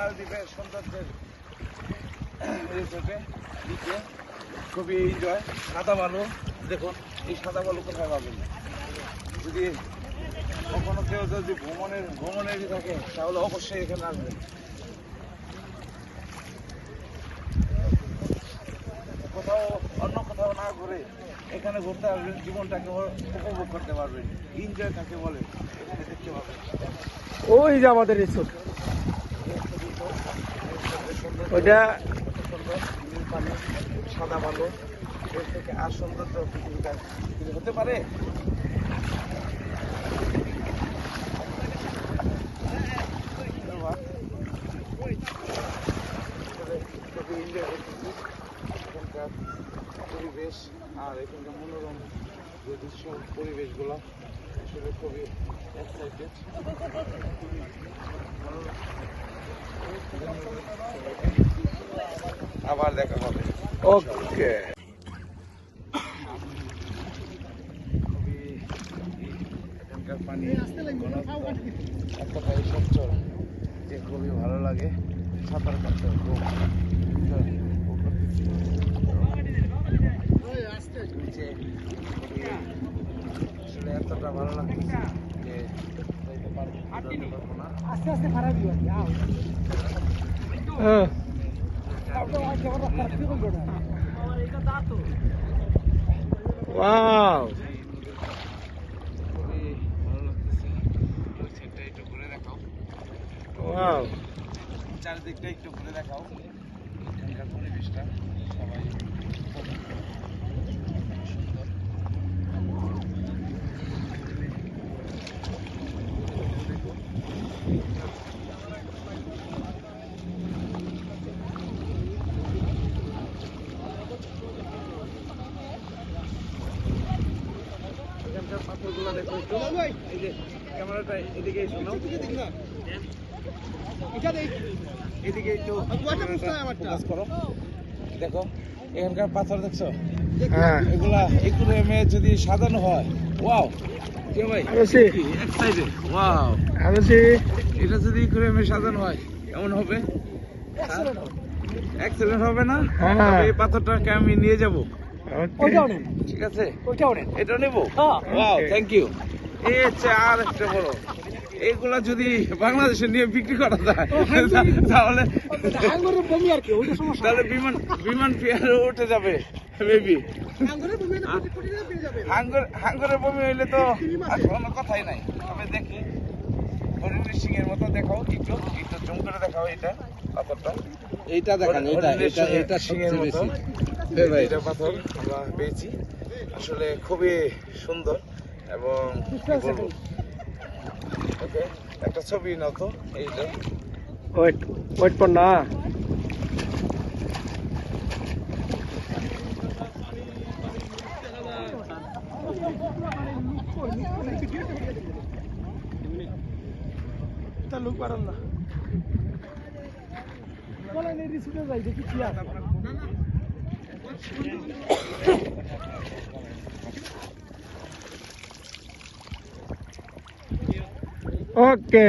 মালদ্বীপের সৌন্দর্যের রিসোর্টে দিকে খুবই এনজয় সাদা বালু, দেখুন, এই সাদা বালু কোথায় পাবেন? যদি কখনো কেউ যদি ভ্রমণের, ভ্রমণেরই থাকে, তাহলে অবশ্যই এখানে আসবেন। কোথাও অন্য কোথাও না ঘুরে এখানে ঘুরতে আসবেন, জীবনটাকে উপভোগ করতে পারবেন। এনজয় কাকে বলে এখানে দেখতে পাবেন। ওই যে আমাদের রিসোর্ট। ওইটা সাদা ভালো এর থেকে আর সৌন্দর্য হতে পারে এখানকার পরিবেশ আর এখানকার মনোরম যে দৃশ্য পরিবেশগুলো আসলে খুবই আবার দেখা হবে। ওকে পানি এতটাই সচ্ছল যে খুবই ভালো লাগে। সাঁতার কাটতে খুব আসলে ভালো লাগতেছে যে যাইতে পারব না। আস্তে আস্তে খারাপ হ্যাঁ। ওয়াও। ওয়াও। চারিদিকটা একটু ঘুরে দেখাও। এখানকার পরিবেশটা সবাই। এখানকার পাথরগুলো দেখো। একটু এই যে ক্যামেরাটা এদিকে শোনো এদিকে একটু ফোকাস করো। দেখো এখানকার পাথর দেখছ? হ্যাঁ। এগুলা এগুলো এমে যদি সাজানো হয় ওয়াও। কে ভাই? ওয়াও। আরসি এটা যদি করে এমে সাজানো হয় কেমন হবে? এক্সেলেন্ট হবে। না? হ্যাঁ। এই পাথরটাকে আমি নিয়ে যাব। ওইটাও নেন ঠিক আছে। ওইটাও নেন এটা নেব? হ্যাঁ। ওয়াও থ্যাংক ইউ এই হচ্ছে আর একটা বড়। এইগুলা যদি বাংলাদেশে নিয়ে বিক্রি করা যায় তাহলে হাঙ্গরের বমি আর কি ওইটা সমস্যা। তাহলে বিমান বিমান ফেয়ার উঠে যাবে মেবি হাঙ্গর বমি হইলে তো কোনো কথাই নাই। তবে দেখি। হরিণী সিং এর মতো দেখাও একটু একটু জুম করে দেখাও এটা পাথরটা। এইটা দেখান এইটা এটা এটা মতো। বেশি। এই এটা পাথর আমরা পেয়েছি। আসলে খুবই সুন্দর এবং ওকে একটা ছবি নাও তো এইটা ওয়েট ওয়েট পর না। লোক পারেন না। বলেন এই রিসিটে যাই দেখি কি আছে ওকে